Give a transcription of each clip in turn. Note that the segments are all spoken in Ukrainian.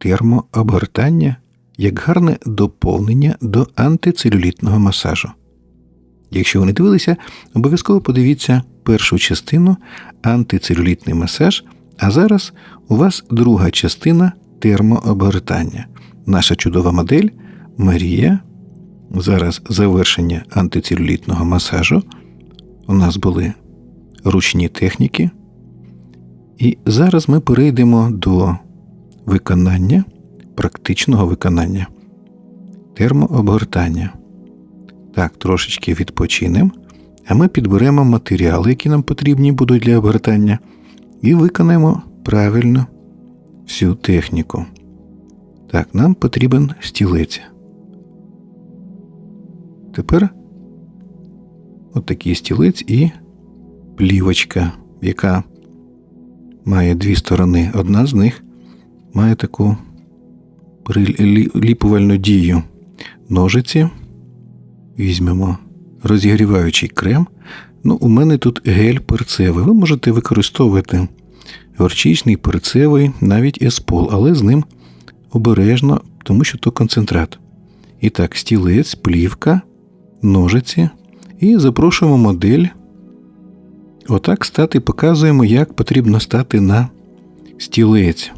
термообгортання як гарне доповнення до антицелюлітного масажу. Якщо ви не дивилися, обов'язково подивіться першу частину антицелюлітний масаж, а зараз у вас друга частина термообгортання. Наша чудова модель Марія. Зараз завершення антицелюлітного масажу. У нас були ручні техніки. І зараз ми перейдемо до виконання, практичного виконання, термообгортання. Так, трошечки відпочинемо, а ми підберемо матеріали, які нам потрібні будуть для обгортання, і виконаємо правильно всю техніку. Так, нам потрібен стілець. Тепер отакий стілець і плівочка, яка має дві сторони. Одна з них має таку приліпувальну дію. Ножиці. Візьмемо розігріваючий крем. Ну, У мене тут гель перцевий. Ви можете використовувати горчичний, перцевий, навіть еспол, але з ним обережно, тому що то концентрат. І так, стілець, плівка, ножиці. І запрошуємо модель. Отак стати показуємо, як потрібно стати на стілець.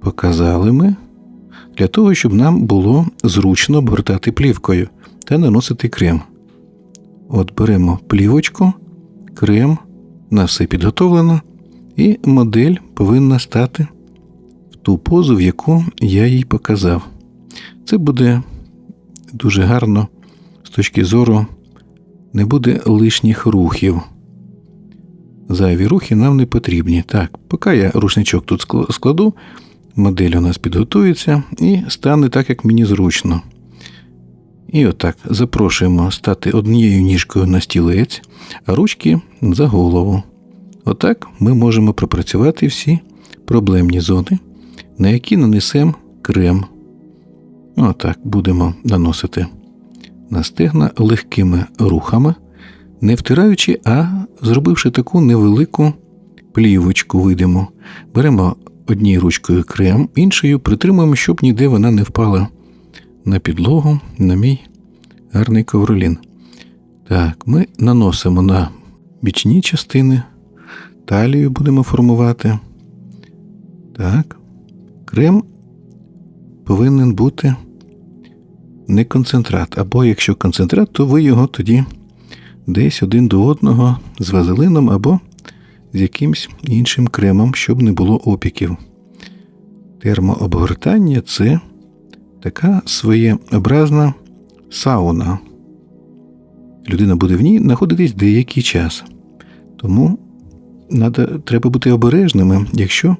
Показали ми для того, щоб нам було зручно обгортати плівкою та наносити крем. От беремо плівочку, крем, на все підготовлено, і модель повинна стати в ту позу, в яку я їй показав. Це буде дуже гарно з точки зору, не буде лишніх рухів. Зайві рухи нам не потрібні. Так, поки я рушничок тут складу, модель у нас підготується і стане так, як мені зручно. І отак запрошуємо стати однією ніжкою на стілець, а ручки за голову. Отак ми можемо пропрацювати всі проблемні зони, на які нанесемо крем. Отак будемо наносити на стегна легкими рухами, не втираючи, а зробивши таку невелику плівочку, видимо. Беремо однією ручкою крем, іншою притримуємо, щоб ніде вона не впала на підлогу, на мій гарний ковролін. Так, ми наносимо на бічні частини, талію будемо формувати. Так, крем повинен бути не концентрат, або якщо концентрат, то ви його тоді десь один до одного з вазелином або з якимсь іншим кремом, щоб не було опіків. Термообгортання це така своєобразна сауна. Людина буде в ній знаходитись деякий час. Тому надо, треба бути обережними, якщо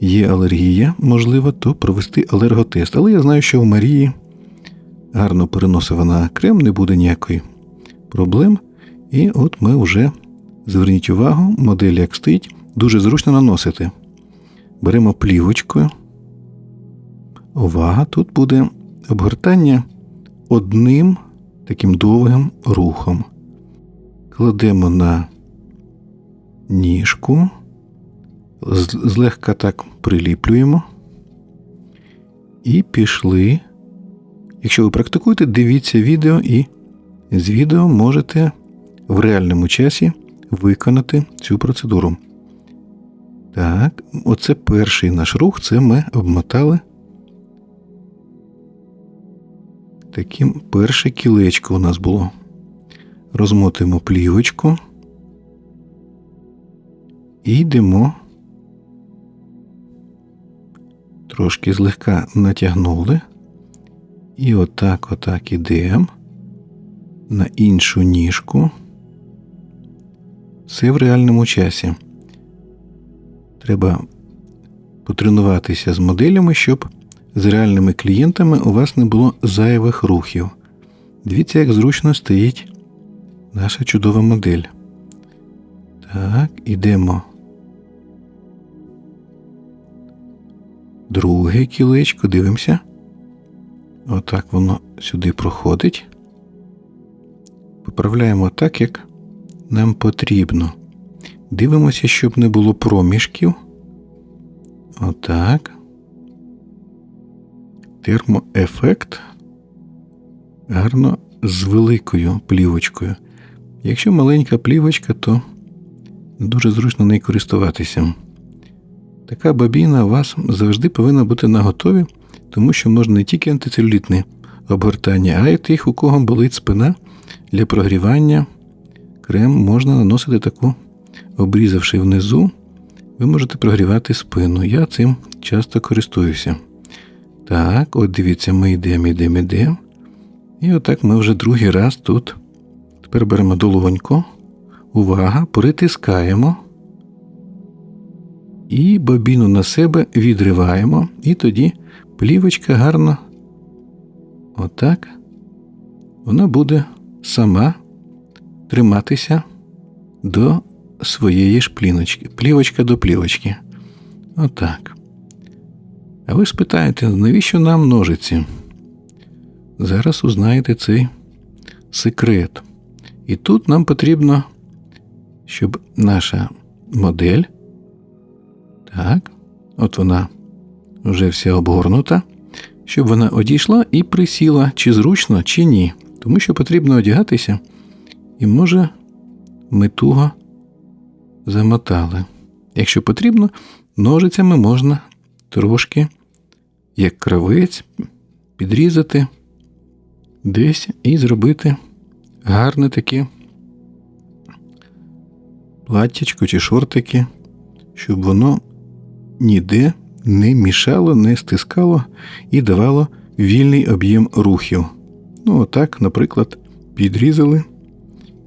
є алергія, можливо, то провести алерготест. Але я знаю, що в Марії гарно переносить вона крем, не буде ніякої проблем. І от ми вже, зверніть увагу, модель як стоїть, дуже зручно наносити. Беремо плівочкою. Увага, тут буде обгортання одним таким довгим рухом. Кладемо на ніжку, злегка так приліплюємо. І пішли. Якщо ви практикуєте, дивіться відео і з відео можете в реальному часі виконати цю процедуру. Так, оце перший наш рух, це ми обмотали таким перше кілечко у нас було. Розмотуємо плівочку і йдемо. Трошки злегка натягнули. І отак, отак ідемо на іншу ніжку. Все в реальному часі. Треба потренуватися з моделями, щоб з реальними клієнтами у вас не було зайвих рухів. Дивіться, як зручно стоїть наша чудова модель. Так, ідемо. Друге кілечко, дивимося. Отак воно сюди проходить. Поправляємо так, як нам потрібно. Дивимося, щоб не було проміжків. Отак. термоефект гарно з великою плівочкою. Якщо маленька плівочка, то дуже зручно нею користуватися. Така бабіна у вас завжди повинна бути наготові, тому що можна не тільки антицелюлітне обгортання, а й тих, у кого болить спина для прогрівання. Крем можна наносити таку, обрізавши внизу, ви можете прогрівати спину. Я цим часто користуюся. Так, от дивіться, ми йдемо, йдемо, йдемо. І отак ми вже другий раз тут. Тепер беремо долоньку. Увага, притискаємо. І бобіну на себе відриваємо. І тоді плівочка гарно. Отак. Вона буде сама триматися до своєї ж пліночки. Плівочка до плівочки. Отак. А ви спитаєте, навіщо нам ножиці? Зараз узнаєте цей секрет. І тут нам потрібно, щоб наша модель, так, от вона вже вся обгорнута, щоб вона одійшла і присіла, чи зручно, чи ні. Тому що потрібно одягатися, і може ми туго замотали. Якщо потрібно, ножицями можна трошки, як кравець, підрізати десь і зробити гарне таке платтячко чи шортики, щоб воно ніде не мішало, не стискало і давало вільний об'єм рухів. Ну, отак, наприклад, підрізали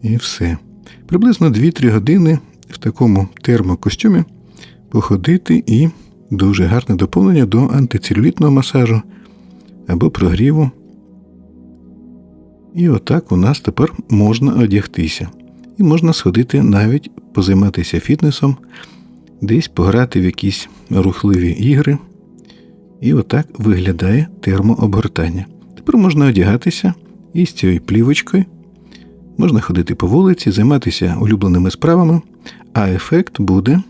і все. Приблизно 2-3 години в такому термокостюмі походити і дуже гарне доповнення до антицелюлітного масажу або прогріву. І отак у нас тепер можна одягтися. І можна сходити навіть позайматися фітнесом, десь пограти в якісь рухливі ігри. І отак виглядає термообгортання. Тепер можна одягатися і з цією плівочкою. Можна ходити по вулиці, займатися улюбленими справами, а ефект буде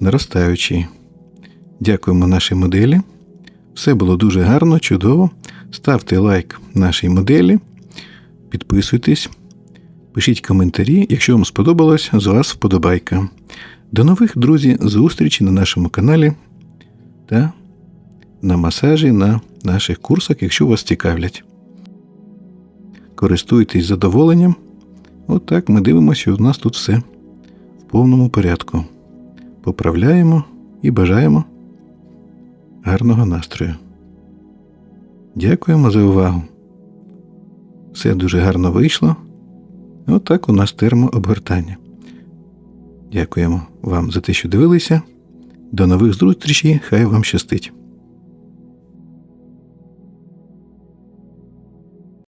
наростаючий. Дякуємо нашій моделі. Все було дуже гарно, чудово. Ставте лайк нашій моделі, підписуйтесь, пишіть коментарі, якщо вам сподобалось, з вас вподобайка. До нових друзі, зустрічі на нашому каналі та на масажі на наших курсах, якщо вас цікавлять. Користуйтесь задоволенням. Отак ми дивимося, що у нас тут все в повному порядку. Поправляємо і бажаємо гарного настрою. Дякуємо за увагу. Все дуже гарно вийшло. Отак у нас термообгортання. Дякуємо вам за те, що дивилися. До нових зустрічей. Хай вам щастить!